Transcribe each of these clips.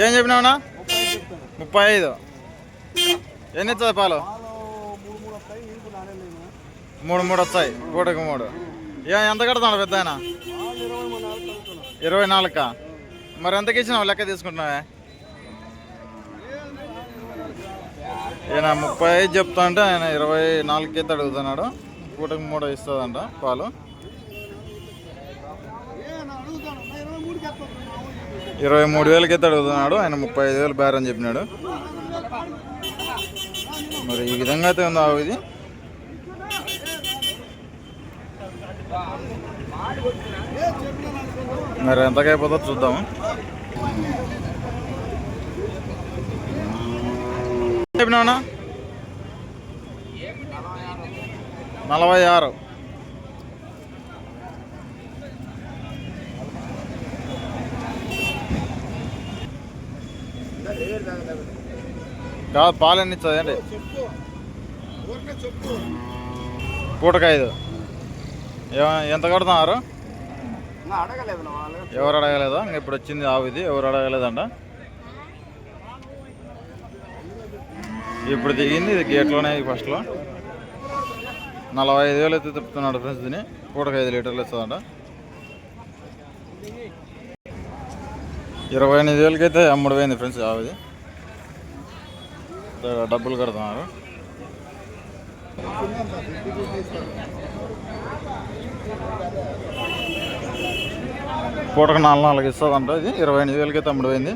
ఏం చెప్పినావునా? ముప్పై ఐదు. ఎన్ని ఇస్తుంది పాలు? మూడు మూడు వస్తాయి. పూటకు మూడు. ఏ ఎంత కడతాడు పెద్ద ఆయన ఇరవై నాలుగు మరి ఎంతకి ఇచ్చినావు లెక్క తీసుకుంటున్నావే? ఈయన ముప్పై ఐదు చెప్తా అంటే ఆయన ఇరవై నాలుగుకి అయితే అడుగుతున్నాడు. పూటకు మూడు ఇస్తుందంట పాలు. ఇరవై మూడు వేలకైతే అడుగుతున్నాడు. ఆయన ముప్పై ఐదు వేలు బేరని చెప్పినాడు. మరి ఈ విధంగా అయితే ఉందా ఆవు ఇది? మరి ఎంతకైపోతుందో చూద్దాము. చెప్పినా నలభై ఆరు. కాదు పాలు ఎన్ని ఇస్తుంది అండి ఎంత కడుతున్నారు? ఎవరు అడగలేదు. ఇప్పుడు వచ్చింది ఆవు ఇది. ఎవరు అడగలేదంట. ఇప్పుడు దిగింది ఇది గేట్లోనే ఫస్ట్లో. నలభై ఐదు వేలు అయితే తిప్పుతున్నాడు ఫ్రెండ్స్ దీన్ని. పూటకు ఐదు లీటర్లు ఇస్తుందంట ఇరవై ఎనిమిది వేలకైతే అమ్ముడు పోయింది ఫ్రెండ్స్ ఆవిది డబ్బులు కడుతున్నారు. పూటకు నాలుగు నాలుగు ఇస్తుందంట ఇది. ఇరవై ఎనిమిది వేలకి తమ్ముడు పోయింది.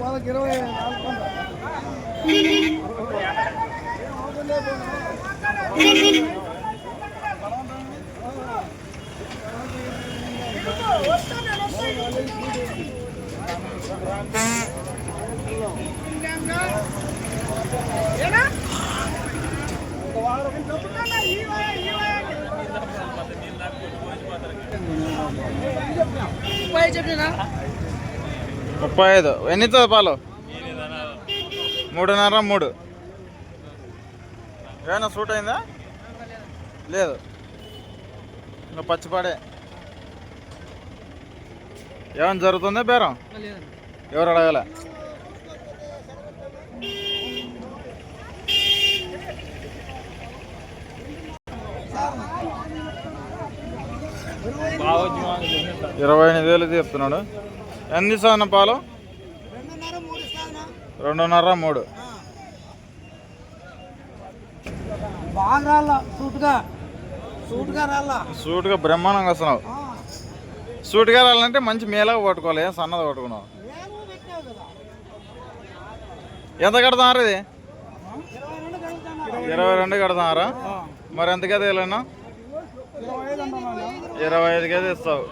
వాళ్ళకి ఇరవై నాలుగు ఏనా ముప్పై ఐదు. ఎన్ని ఇస్తుంది పాలు? మూడున్నర మూడు. ఏమైనా సూట్ అయిందా? లేదు. ఇంకా పచ్చిపాడే. ఏమైనా జరుగుతుందా బేరం? ఎవరు అడగలే? ఇరవై ఎనిమిది వేలు చెప్తున్నాడు ఎన్ని ఇస్తాను పాలు? రెండున్నర మూడు సూటుగా. బ్రహ్మాండంగా వస్తున్నావు. సూట్గా రావాలంటే మంచి మేలాగా పట్టుకోవాలి. ఏం సన్నది పట్టుకున్నావు? కదా. ఎంత కడతారు ఇది? ఇరవై రెండు కడతారా మరి ఎంతకైతే వెళ్ళినా ఇరవై ఐదుకే ఐదుకి అయితే ఇస్తావు.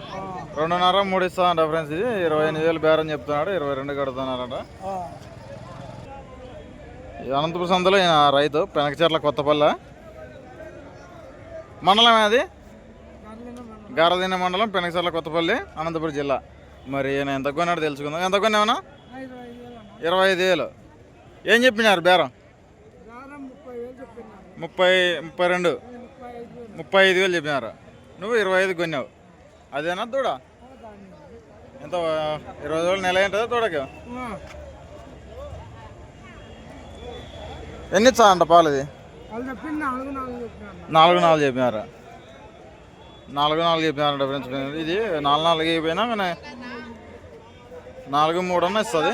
రెండున్నర మూడు ఇస్తావంట ఫ్రెండ్స్ ఇది. ఇరవై ఎనిమిది వేలు బేరం చెప్తున్నాడు. ఇరవై రెండు కడుతున్నారంట ఈ అనంతపురం సంతలో ఈయన రైతు పెనకచర్ల కొత్తపల్ల. మండలం అది గారదీన మండలం పెనకచెర్ల కొత్తపల్లి అనంతపురం జిల్లా. మరి ఈయన ఎంత కొన్నాడు తెలుసుకుందాం. ఎంత కొన్నామన్నా ఇరవై ఐదు వేలు. ఏం చెప్పినారు బేరం? ముప్పై ముప్పై రెండు. ముప్పై ఐదు వేలు చెప్పినారు. నువ్వు ఇరవై ఐదు కొన్నావు. అదేనా దూడ? ఎంత ఇరవై వేలు నెల ఏంటదా దూడకి? ఎన్ని ఇచ్చా పాలు ఇది నాలుగు నాలుగు చెప్పినాను నాలుగు నాలుగు చెప్పినారు. నాలుగు నాలుగు చెప్పినారంట ఫ్రెండ్స్ ఇది నాలుగు నాలుగు అయిపోయినా కానీ నాలుగు మూడు అన్న ఇస్తుంది.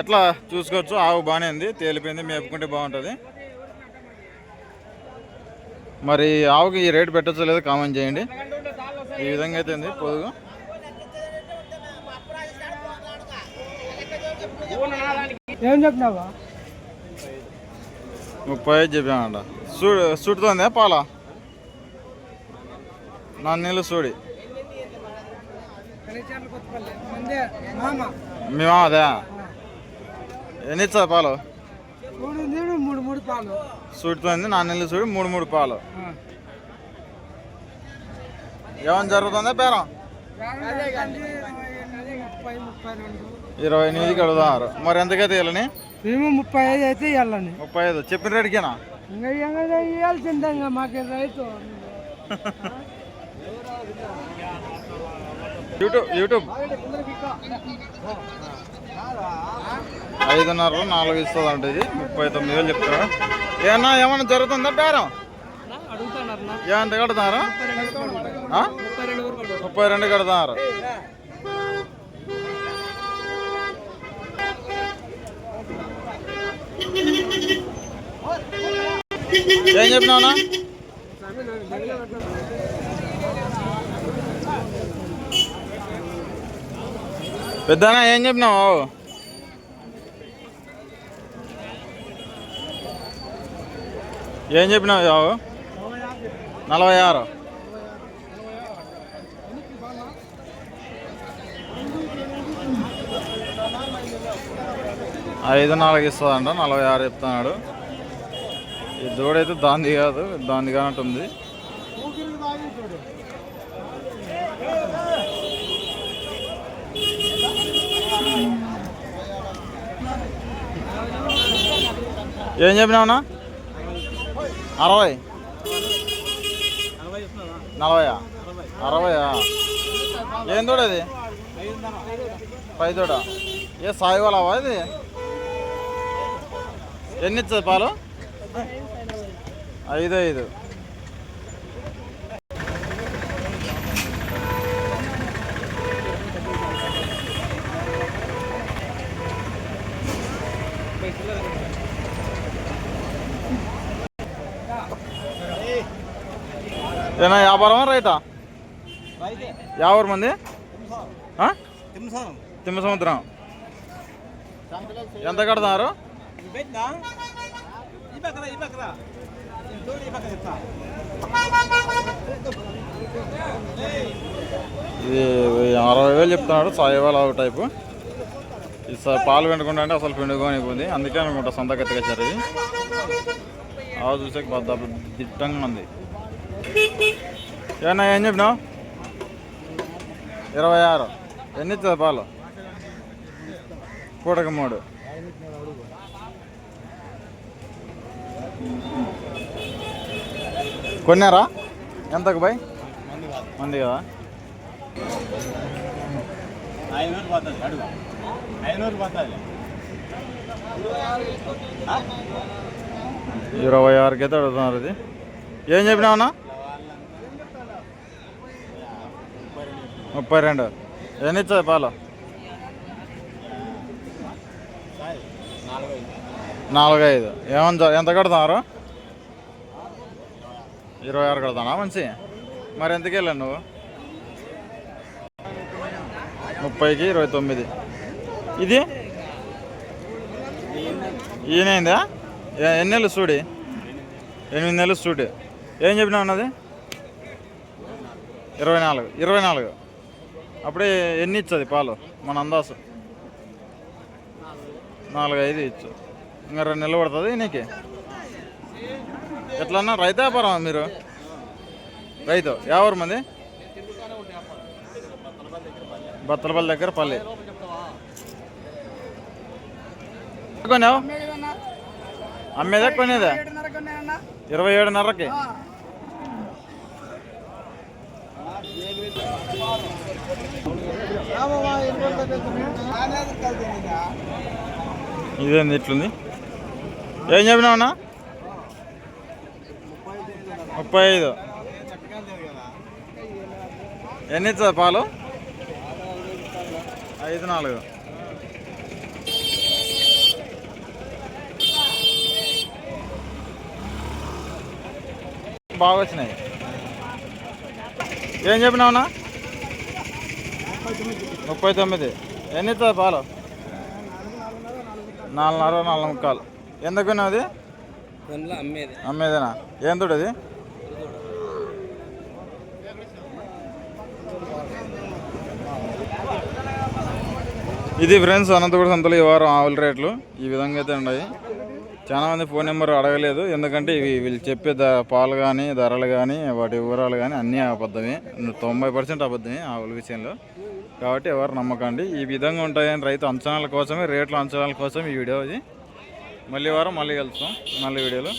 ఎట్లా చూసుకోవచ్చు? ఆవు బాగానే ఉంది తేలిపోయింది మేపుకుంటే బాగుంటుంది. మరి ఆవుకి ఈ రేటు పెట్టచ్చో లేదో కామెంట్ చేయండి. ఈ విధంగా అయితే ఉంది పొదుగు. ఏం చెప్పినావా? ముప్పై ఐదు చెప్పామంట సూడి సుడుతుందా పాల? నా నీళ్ళు మందే మామ. అదే ఎన్ని ఇస్తుంది పాలు? మూడు మూడు మూడు పాలు. సూడుతుంది నా నీళ్ళు సూడి మూడు మూడు పాలు. ఏమైనా జరుగుతుందా కానీ ఇరవై ఎనిమిది, ఎనిమిదికి అడుగుతున్నారు. మరి ఎంతకైతే ఇవ్వాలని మేము ముప్పై ఐదు అయితే ఇవ్వాలని ముప్పై ఐదు. చెప్పిన రేటుకేనా? ఇవ్వాల్సిందే ఇంకా మాకు రైతు. YouTube YouTube. ఐదున్నర నాలుగు ఇస్తుంది అంటే ఇది. ముప్పై తొమ్మిది వేలు చెప్తారా ఏమన్నా ఏమన్నా జరుగుతుందా బేరం? అడుగుతున్నారు ఏమంత ముప్పై రెండు కడతారు. ఏం చెప్పినావునా పెద్దనా ఏం చెప్పినావు? ఏం చెప్పినావు యావు నలభై ఆరు. ఐదు నాలుగు ఇస్తుందంట నలభై ఆరు చెప్తున్నాడు. ఈ దూడైతే దాంది కాదు దాంది కానట్టుంది. ఏం చెప్పినావునా అరవై. నలభయా? అరవయా? ఏం తోడ ఇది పై తోడ? ఏ సాయి వాళ్ళవా ఇది? ఎన్ని ఇస్తుంది పాలు? ఐదు ఐదు. ఏనా వ్యాపారమా రైతా? యాభై మంది? తిమ్మ సముద్రం ఎంత కడుతున్నారు? ఇది అరవై వేలు చెప్తున్నాడు సాయివాల్ ఒక టైపు. ఇది పాలు పెండకుండా అంటే అసలు పిండుకొని పోయింది అందుకే అనుకుంటా సొంత ఎత్తుకొచ్చారు ఇది. ఆ చూసే బద్ద దిట్టంగా ఉంది. ఏమన్నా ఏం చెప్పినావు? ఇరవై ఆరు. ఎన్ని ఇస్తుంది పాలు? పూటకి మూడు. కొన్నారా? ఎంతకు బాయ్ మంది కదా. ఐనూరు పోతుంది ఇరవై ఆరుకి అయితే అడుగుతున్నారు ఇది. ఏం చెప్పినావన్నా ముప్పై రెండు. ఎన్ని ఇచ్చాయి పాలు? నాలుగైదు. ఏమన్నా ఎంత కడుతున్నారు? ఇరవై ఆరు కడతానా మంచి. మరి ఎంతకి వెళ్ళాను నువ్వు? ముప్పైకి ఇరవై తొమ్మిది. ఇది? ఈయనైందా? ఎన్ని నెలలు చూడి ఎనిమిది నెలలు చూడి ఏం చెప్పినా ఉన్నది ఇరవై నాలుగు. ఇరవై నాలుగు. అప్పుడే ఎన్ని ఇచ్చది పాలు? మన అందాసు నాలుగు ఐదు ఇచ్చు. ఇంకా రెండు నెలలు పడుతుంది నీకు? ఎట్లన్నా రైతు వ్యాపారం మీరు? రైతు. ఎవరు మంది? బత్తలపల్లి దగ్గర పల్లి. కొన్నావు అమ్మేదా కొనేదా? ఇరవై ఏడున్నరకి? ఇదేంది ఇట్లుంది? ఏం చెప్పినావునా ముప్పై ఐదు. ఎన్ని ఇస్తుంది పాలు? ఐదు నాలుగు. బాగా వచ్చినాయి. ఏం చెప్పినావునా ముప్పై తొమ్మిది. ఎన్ని ఇస్తుంది పాలు? నాలుగున్నర నాలుగు ముక్కాలు. ఎందుకు అది? అమ్మేదేనా? ఏం తోడు అది? ఇది ఫ్రెండ్స్ అనంతపురం సంతలో ఈ వారం ఆవుల రేట్లు. ఈ విధంగా అయితే ఉన్నాయి. చాలా మంది ఫోన్ నెంబర్ అడగలేదు. ఎందుకంటే ఇవి వీళ్ళు చెప్పే ద పాలు కానీ ధరలు కానీ వాటి వివరాలు కానీ అన్నీ అబద్ధమే తొంభై పర్సెంట్ అబద్ధమే ఆవుల విషయంలో. కాబట్టి ఎవరు నమ్మకండి. ఈ విధంగా ఉంటాయని రైతు అంచనాల కోసమే రేట్ల అంచనాల కోసం ఈ వీడియో ఇది. మళ్ళీ వారం మళ్ళీ కలుస్తాం. మళ్ళీ వీడియోలో